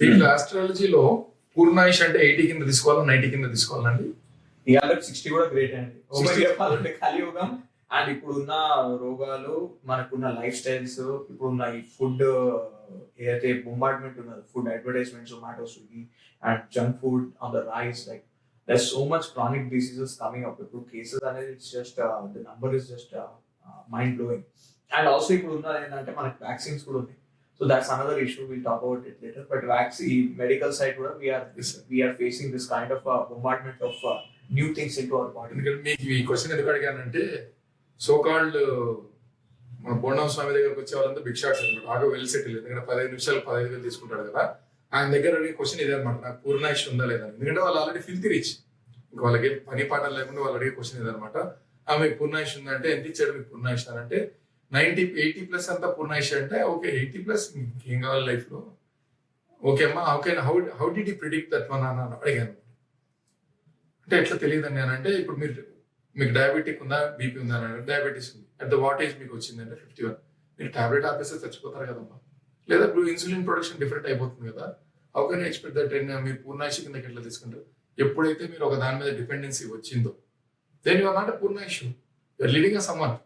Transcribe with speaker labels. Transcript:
Speaker 1: దీంట్లో ఆస్ట్రాలజీలో పూర్ణాయుష్ అంటే ఎయిటీ కింద తీసుకోవాలా నైన్టీ కింద తీసుకోవాలండి?
Speaker 2: సిక్స్టీ కూడా గ్రేట్ అండి.
Speaker 1: 60
Speaker 2: చెప్పాలంటే కలియుగం. అండ్ ఇప్పుడున్న రోగాలు మనకున్న లైఫ్ స్టైల్స్ ఇప్పుడున్న ఈ ఫుడ్ ఏదైతే బొంబార్డ్మెంట్ ఉన్నది food advertisement Zomato Swiggy and junk food on the rise like there so much chronic diseases coming up ఇప్పుడు కేసెస్ అనేది it's just the number is just mind blowing and also ఇప్పుడు ఉన్నది ఏంటంటే మనకి vaccines కూడా ఉన్నాయి. So that's another issue will talk about it later but vaccine medical side కూడా we
Speaker 1: are sir.
Speaker 2: We are facing this kind of bombardment of new things into our body
Speaker 1: ఎందుకంటే మీకు ఈ క్వశ్చన్ ఎందుకు అడిగానంటే so called మన బోండం స్వామి దగ్గరకు వచ్చే వాళ్ళంతా big shots అనమాట బాగా వెల్ సెటిల్ ఎందుకంటే పదిహేను నిమిషాలు పదహైదు వేలు తీసుకుంటాడు కదా. ఆయన దగ్గర అడిగే క్వశ్చన్ ఇదే అనమాట నాకు పూర్ణాయుష్ ఉందా లేదా ఎందుకంటే వాళ్ళు ఆల్రెడీ ఫిల్తీ రిచ్ ఇంకా వాళ్ళకి పని పాటలు లేకుండా వాళ్ళు అడిగే క్వశ్చన్ ఇదనమాట ఆ మీకు పూర్ణాయుష్ ఉందంటే ఎంత ఇచ్చాడు మీకు పూర్ణాయుష్ అని అంటే నైన్టీ ఎయిటీ ప్లస్ అంతా పూర్ణాయుష్ అంటే ఓకే ఎయిటీ ప్లస్ ఏం కావాలి లైఫ్లో? ఓకే అమ్మా okay how how did he predict that one అని అడిగాను. అంటే ఎట్లా తెలియదండి అని అంటే ఇప్పుడు మీరు మీకు డయాబెటిక్ ఉందా బీపీ ఉందా అని డయాబెటీస్ ఉంది. అట్ ద వాట్ ఏజ్ మీకు వచ్చింది అంటే ఫిఫ్టీ వన్ మీరు టాబ్లెట్ ఆపేస్తే చచ్చిపోతారు కదమ్మా. లేదా ఇప్పుడు ఇన్సులిన్ ప్రొడక్షన్ డిఫరెంట్ అయిపోతుంది కదా. హౌ కెన్ ఎక్స్పెక్ట్ దట్ మీరు పూర్ణాయిషి కిందకి ఎట్లా తీసుకుంటారు? ఎప్పుడైతే మీరు ఒక దాని మీద డిపెండెన్సీ వచ్చిందో దెన్ యు ఆర్ నాట్ పూర్ణాయిషు యూఆర్ లీడింగ్ అ సమ్మన్